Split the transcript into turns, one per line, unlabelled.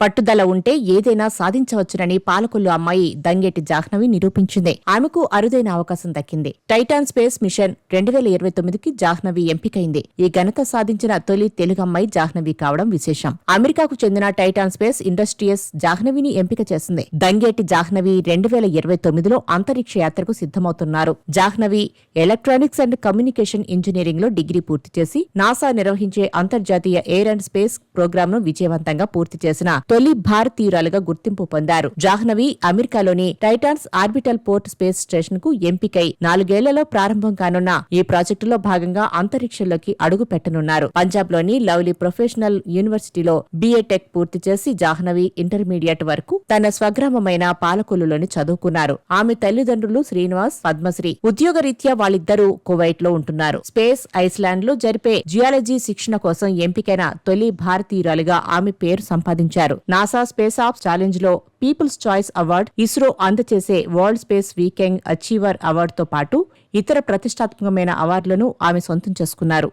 పట్టుదల ఉంటే ఏదైనా సాధించవచ్చునని పాలకొల్లు అమ్మాయి దంగేటి జాహ్నవి నిరూపించింది. ఆమెకు అరుదైన అవకాశం దక్కింది. టైటాన్ స్పేస్ మిషన్ రెండు వేల ఇరవై తొమ్మిదికి జాహ్నవి ఎంపికైంది. ఈ ఘనత సాధించిన తొలి తెలుగు అమ్మాయి జాహ్నవి కావడం విశేషం. అమెరికాకు చెందిన టైటాన్ స్పేస్ ఇండస్ట్రియస్ జాహ్నవిని ఎంపిక చేసింది. దంగేటి జాహ్నవి రెండు వేల ఇరవై తొమ్మిదిలో అంతరిక్ష యాత్రకు సిద్ధమవుతున్నారు. జాహ్నవి ఎలక్ట్రానిక్స్ అండ్ కమ్యూనికేషన్ ఇంజనీరింగ్లో డిగ్రీ పూర్తి చేసి నాసా నిర్వహించే అంతర్జాతీయ ఎయిర్ అండ్ స్పేస్ ప్రోగ్రామ్ను విజయవంతంగా పూర్తి చేసిన తొలి భారతీయురాలుగా గుర్తింపు పొందారు. జాహ్నవి అమెరికాలోని టైటాన్స్ ఆర్బిటల్ పోర్ట్ స్పేస్ స్టేషన్కు ఎంపికై నాలుగేళ్ళలో ప్రారంభం కానున్న ఈ ప్రాజెక్టులో భాగంగా అంతరిక్షంలోకి అడుగు పెట్టనున్నారు పంజాబ్లోని లవ్లీ ప్రొఫెషనల్ యూనివర్సిటీలో బీఏ టెక్ పూర్తి చేసి జాహ్నవి ఇంటర్మీడియట్ వరకు తన స్వగ్రామమైన పాలకొల్లులోని చదువుకున్నారు. ఆమె తల్లిదండ్రులు శ్రీనివాస్ పద్మశ్రీ ఉద్యోగరీత్యా వాళ్ళిద్దరూ కువైట్లో ఉంటున్నారు. స్పేస్ ఐస్లాండ్లో జరిపే జియాలజీ శిక్షణ కోసం ఎంపికైన తొలి భారతీయురాలుగా ఆమె పేరు సంపాదించారు. నాసా స్పేస్ ఆఫ్ ఛాలెంజ్లో పీపుల్స్ చాయిస్ అవార్డు ఇస్రో అందచేసే వరల్డ్ స్పేస్ వీకెండ్ అచీవర్ అవార్డుతో పాటు ఇతర ప్రతిష్టాత్మకమైన అవార్డులను ఆమె సొంతం చేసుకున్నారు.